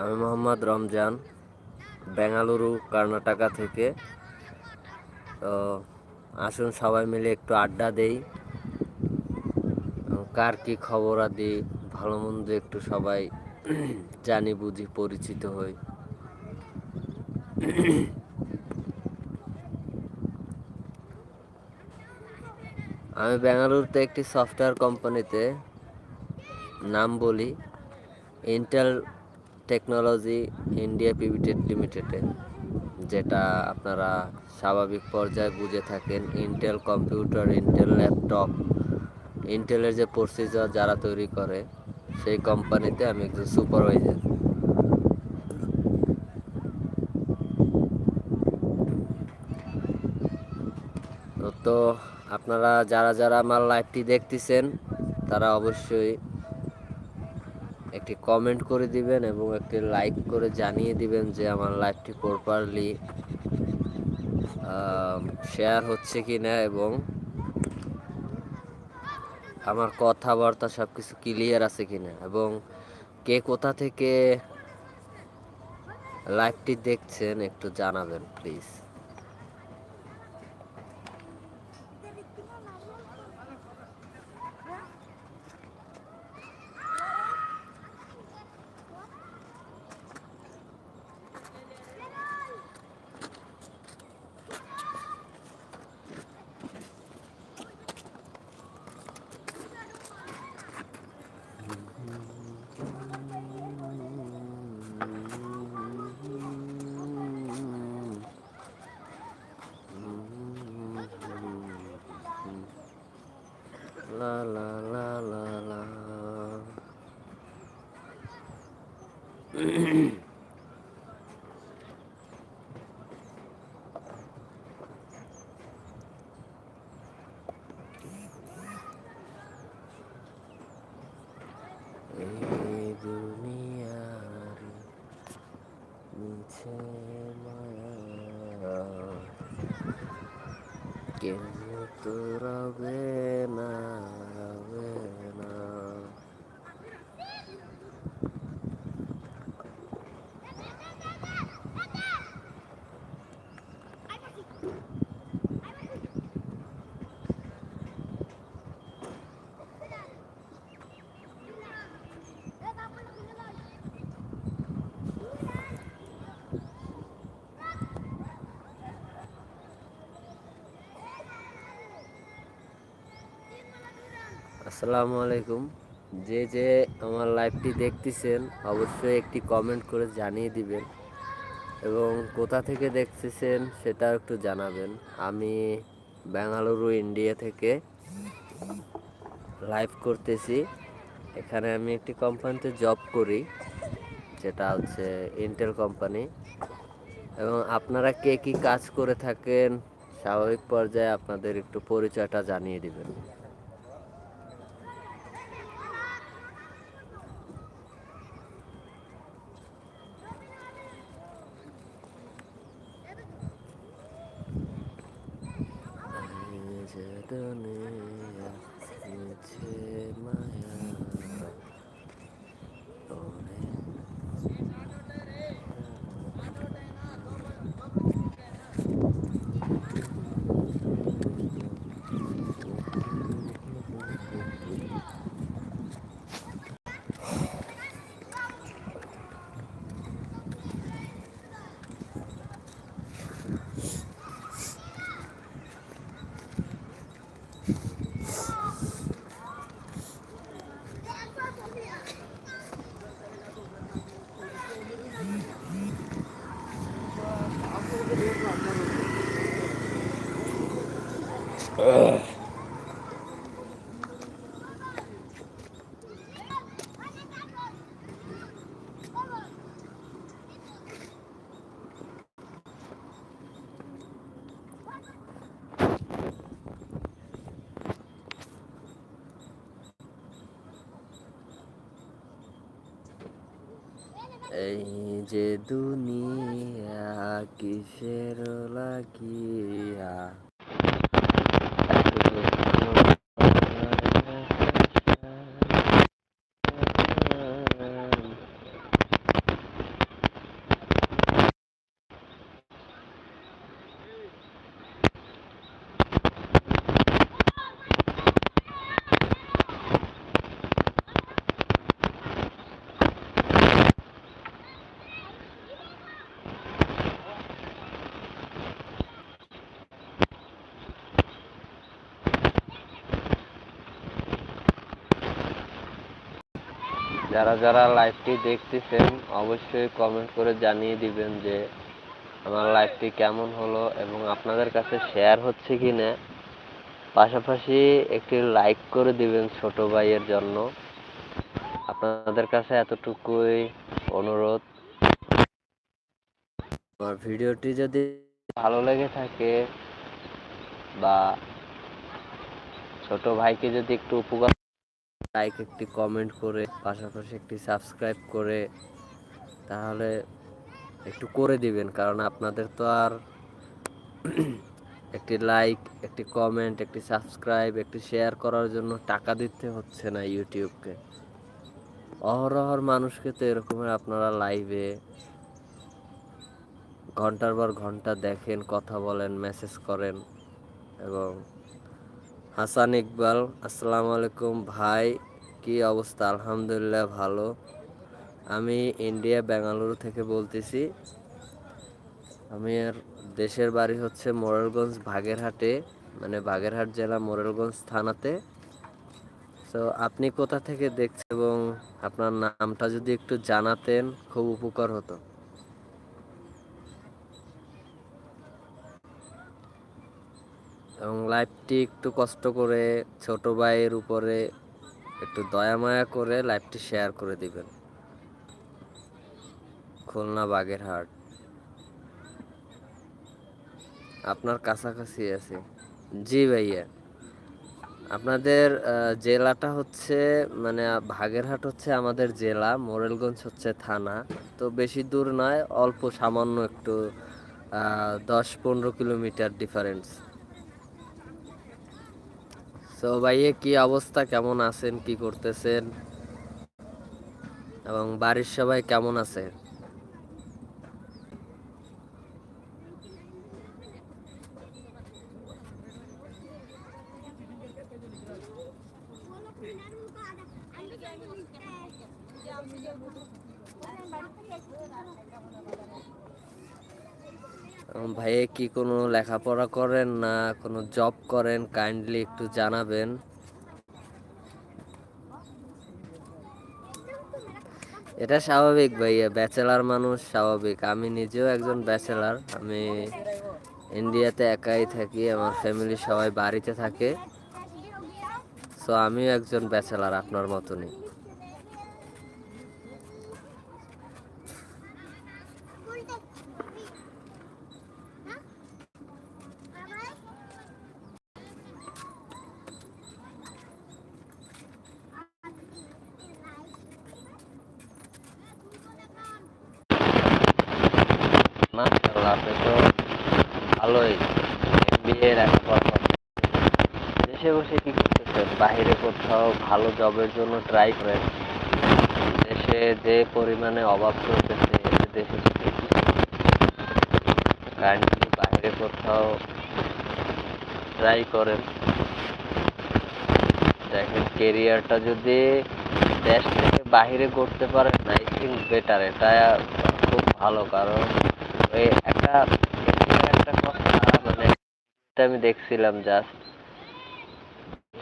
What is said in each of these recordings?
আমি মোহাম্মদ রমজান, বেঙ্গালুরু, কর্ণাটকা থেকে। তো আসুন সবাই মিলে একটু আড্ডা দেই। কার কি খবর আদি, ভালো মন্দ একটু সবাই জানি, বুঝি, পরিচিত হই। আমি বেঙ্গালুরুতে একটি সফটওয়্যার কোম্পানিতে নাম বলি ইন্টেল টেকনোলজি ইন্ডিয়া প্রিভিটেড লিমিটেডে, যেটা আপনারা স্বাভাবিক পর্যায়ে বুঝে থাকেন ইন্টেল কম্পিউটার ইন্টেল ল্যাপটপ ইন্টেলের যে প্রসিজার যারা তৈরি করে, সেই কোম্পানিতে আমি একজন সুপারভাইজার তো আপনারা যারা যারা আমার লাইভটি দেখতেছেন, তারা অবশ্যই একটি কমেন্ট করে দিবেন এবং একটি লাইক করে জানিয়ে দিবেন যে আমার লাইভটি প্রপারলি শেয়ার হচ্ছে কি না এবং আমার কথাবার্তা সব কিছু ক্লিয়ার আছে কি না এবং কে কোথা থেকে লাইভটি দেখছেন একটু জানাবেন প্লিজ mm আসসালামু আলাইকুম। যে যে আমার লাইভটি দেখতেছেন, অবশ্যই একটি কমেন্ট করে জানিয়ে দিবেন এবং কোথা থেকে দেখতেছেন সেটা একটু জানাবেন। আমি বেঙ্গালুরু ইন্ডিয়া থেকে লাইভ করতেছি। এখানে আমি একটি কোম্পানিতে জব করি, যেটা হচ্ছে ইন্টেল কোম্পানি এবং আপনারা কে কী কাজ করে থাকেন, স্বাভাবিক পর্যায়ে আপনাদের একটু পরিচয়টা জানিয়ে দিবেন যে দুনিয়া মিছে মায়া ওরে এই যে দুনিয়া কিসের লাগিয়া? যারা যারা লাইভটি দেখতেছেন, অবশ্যই কমেন্ট করে জানিয়ে দিবেন যে আমার লাইভটি কেমন হলো এবং আপনাদের কাছে শেয়ার হচ্ছে কি না পাশাপাশি একটি লাইক করে দিবেন ছোট ভাইয়ের জন্য। আপনাদের কাছে এতটুকুই অনুরোধ। আমার ভিডিওটি যদি ভালো লেগে থাকে বা ছোট ভাইকে যদি একটু উপকার লাইক একটি কমেন্ট করে, পাশাপাশি একটি সাবস্ক্রাইব করে, তাহলে একটু করে দিবেন, কারণ আপনাদের তো আর একটি লাইক একটি কমেন্ট একটি সাবস্ক্রাইব একটি শেয়ার করার জন্য টাকা দিতে হচ্ছে না ইউটিউবকে। অহরহর মানুষকে তো এরকমের আপনারা লাইভে ঘণ্টার পর ঘণ্টা দেখেন, কথা বলেন মেসেজ করেন এবং হাসান ইকবাল, আসসালামু আলাইকুম ভাই, কি অবস্থা? আলহামদুলিল্লাহ ভালো। আমি ইন্ডিয়া বেঙ্গালুরু থেকে বলতেছি। আমি আর দেশের বাড়ি হচ্ছে মোরেলগঞ্জ, বাগেরহাটে মানে বাগেরহাট জেলা মোরেলগঞ্জ থানাতে। তো আপনি কোথা থেকে দেখছেন এবং আপনার নামটা যদি একটু জানাতেন, খুব উপকার হতো। এবং লাইভটি একটু কষ্ট করে, ছোট ভাইয়ের উপরে একটু দয়া মায়া করে লাইভটি শেয়ার করে দিবেন। খুলনা বাগেরহাট। আপনার কাছাকাছি আছে। জি ভাইয়া। আপনাদের জেলাটা হচ্ছে মানে বাগেরহাট হচ্ছে আমাদের জেলা, মোরেলগঞ্জ হচ্ছে থানা। তো বেশি দূর নয়, অল্প সামান্য একটু দশ পনেরো কিলোমিটার ডিফারেন্স তো ভাইয়ে কি অবস্থা? কেমন আছেন? কি করতেছেন? এবং বাড়ির সবাই কেমন আছে এবং ভাইয়ে কি কোনো লেখাপড়া করেন না কোনো জব করেন? কাইন্ডলি একটু জানাবেন। এটা স্বাভাবিক ভাইয়া, ব্যাচেলার মানুষ স্বাভাবিক। আমি নিজেও একজন ব্যাচেলার। আমি ইন্ডিয়াতে একাই থাকি, আমার ফ্যামিলি সবাই বাড়িতে থাকে। সো আমিও একজন ব্যাচেলার আপনার মতনই। মাশাআল্লাহ আপনি তো ভালোই। এমবিএ লেখাপড়া দেশে বসে কি করতেছেন বাইরে কোথাও ভালো জবের জন্য ট্রাই করেন। দেশে যে পরিমাণে অভাব চলতেছে দেশে কারেন্টলি বাইরে কোথাও ট্রাই করেন? দেখেন কেরিয়ারটা যদি দেশ থেকে বাইরে করতে পারেন আই থিঙ্ক বেটার এটা খুব ভালো, কারণ একটা একটা কথা মানে আমি দেখছিলাম জাস্ট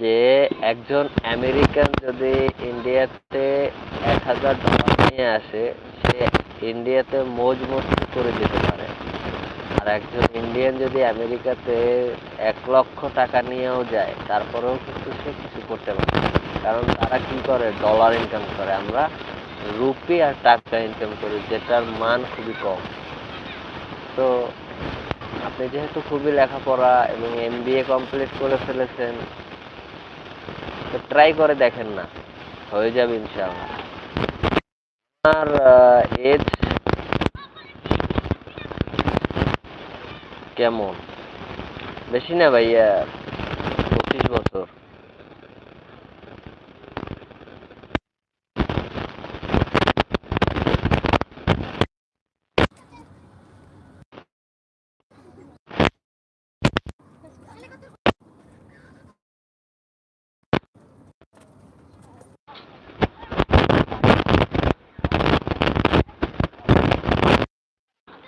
যে একজন আমেরিকান যদি ইন্ডিয়াতে এক হাজার ডলার নিয়ে আসে, সে ইন্ডিয়াতে মৌজ মস্তি করে দিতে পারে। আর একজন ইন্ডিয়ান যদি আমেরিকাতে এক লক্ষ টাকা নিয়েও যায়, তারপরেও কিন্তু সে কিছু করতে পারে কারণ তারা কি করে? ডলার ইনকাম করে। আমরা রুপি আর টাকা ইনকাম করি, যেটার মান খুবই কম। তো আপনি যেহেতু খুবই লেখাপড়া এবং এম বি এ কমপ্লিট করে ফেলেছেন, তো ট্রাই করে দেখেন না, হয়ে যাবে ইনশাআল্লাহ। আপনার এজ কেমন? বেশি না ভাইয়া, পঁচিশ বছর।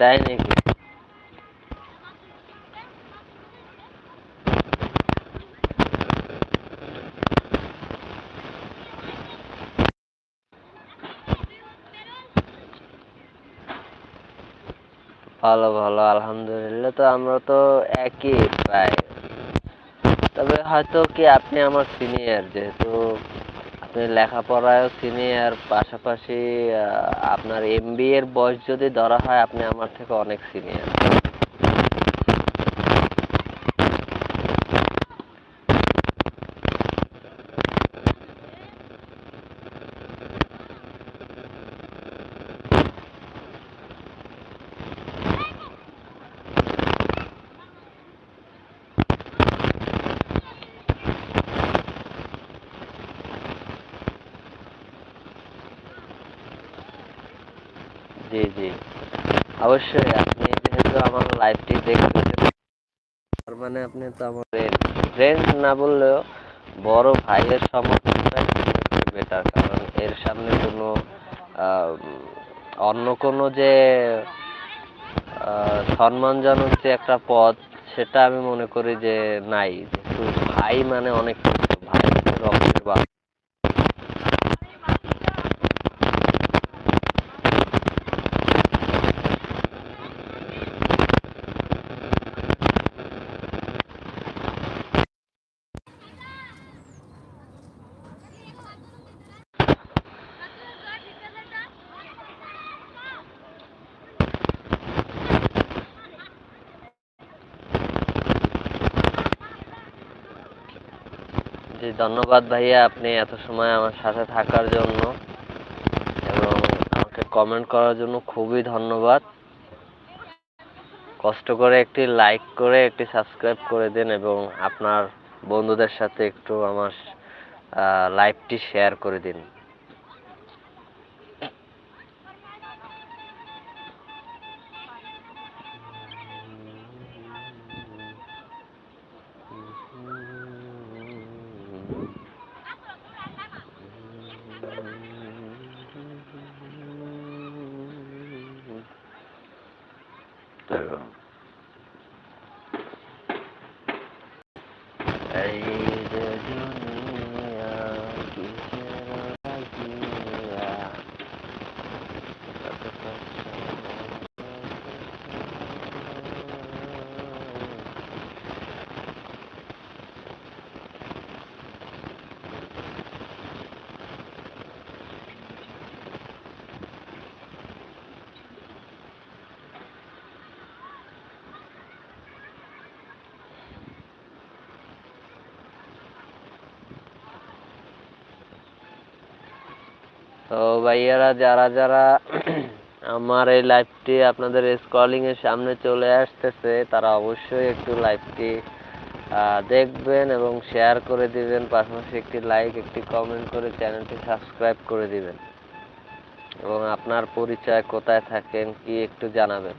দেয় নাকি? ভালো ভালো, আলহামদুলিল্লাহ। তো আমরা তো একই প্রায় তবে হয়তো কি আপনি আমার সিনিয়র যেহেতু আপনি লেখাপড়ায়ও সিনিয়র পাশাপাশি আপনার এম এর বয়স যদি ধরা হয়, আপনি আমার থেকে অনেক সিনিয়র জি জি অবশ্যই, আপনি যেহেতু আমার লাইভটি দেখতেছেন তার মানে আপনি তো আমার ফ্রেন্ড না বললেও বড় ভাইয়ের সমর্থনটাই বেটার কারণ এর সামনে কোনো অন্য কোনো যে সম্মানজনক যে একটা পদ সেটা আমি মনে করি যে নাই। ভাই মানে অনেক কিছু ভাই হচ্ছে রক্তের বাপ জি ধন্যবাদ ভাইয়া আপনি এত সময় আমার সাথে থাকার জন্য এবং আমাকে কমেন্ট করার জন্য খুবই ধন্যবাদ। কষ্ট করে একটি লাইক করে একটি সাবস্ক্রাইব করে দিন এবং আপনার বন্ধুদের সাথে একটু আমার লাইভটি শেয়ার করে দিন। তো ভাইয়ারা, যারা যারা আমার এই লাইভটি আপনাদের স্কলিং এর সামনে চলে আসতেছে, তারা অবশ্যই একটু লাইভটি দেখবেন এবং শেয়ার করে দিবেন। পাশাপাশি একটি লাইক একটি কমেন্ট করে চ্যানেলটি সাবস্ক্রাইব করে দিবেন। এবং আপনার পরিচয় কোথায় থাকেন, কি একটু জানাবেন।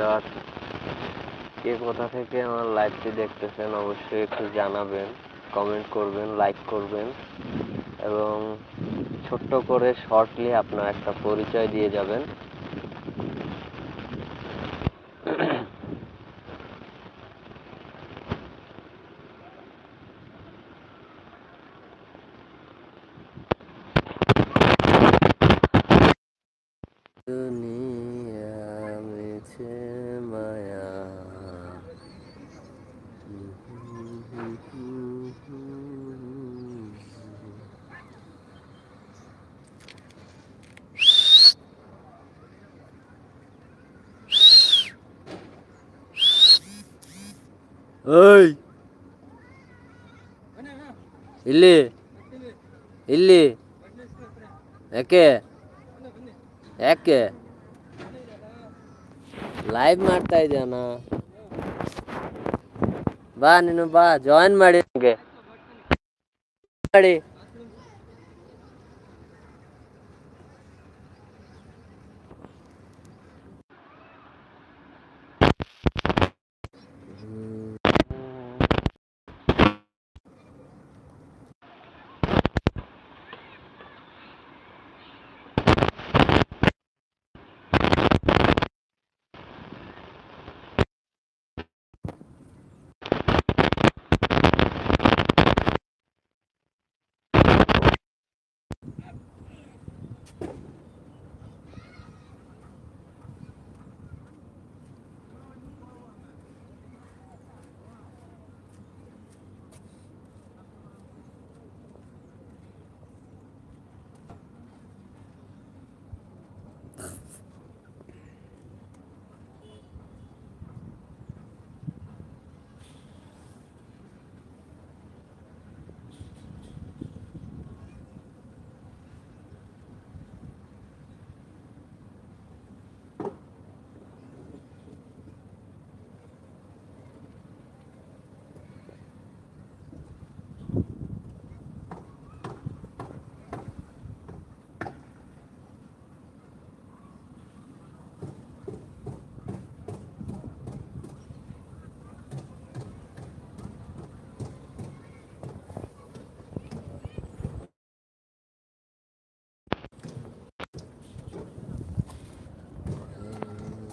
ভিউয়ার কে কোথা থেকে আমার লাইভটি দেখতেছেন অবশ্যই একটু জানাবেন কমেন্ট করবেন লাইক করবেন, এবং ছোট্ট করে শর্টলি আপনার একটা পরিচয় দিয়ে যাবেন। ওই ಇಲ್ಲಿ. ಇಲ್ಲಿ. ಯಾಕೆ? ಯಾಕೆ? ಲೈವ್ ಮಾಡ್ತಾ ಇದೆಯಣ್ಣ ಬಾ ನೀನು ಬಾ ಜಾಯಿನ್ ಮಾಡಿ ನನಗೆ ಮಾಡಿ.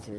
যে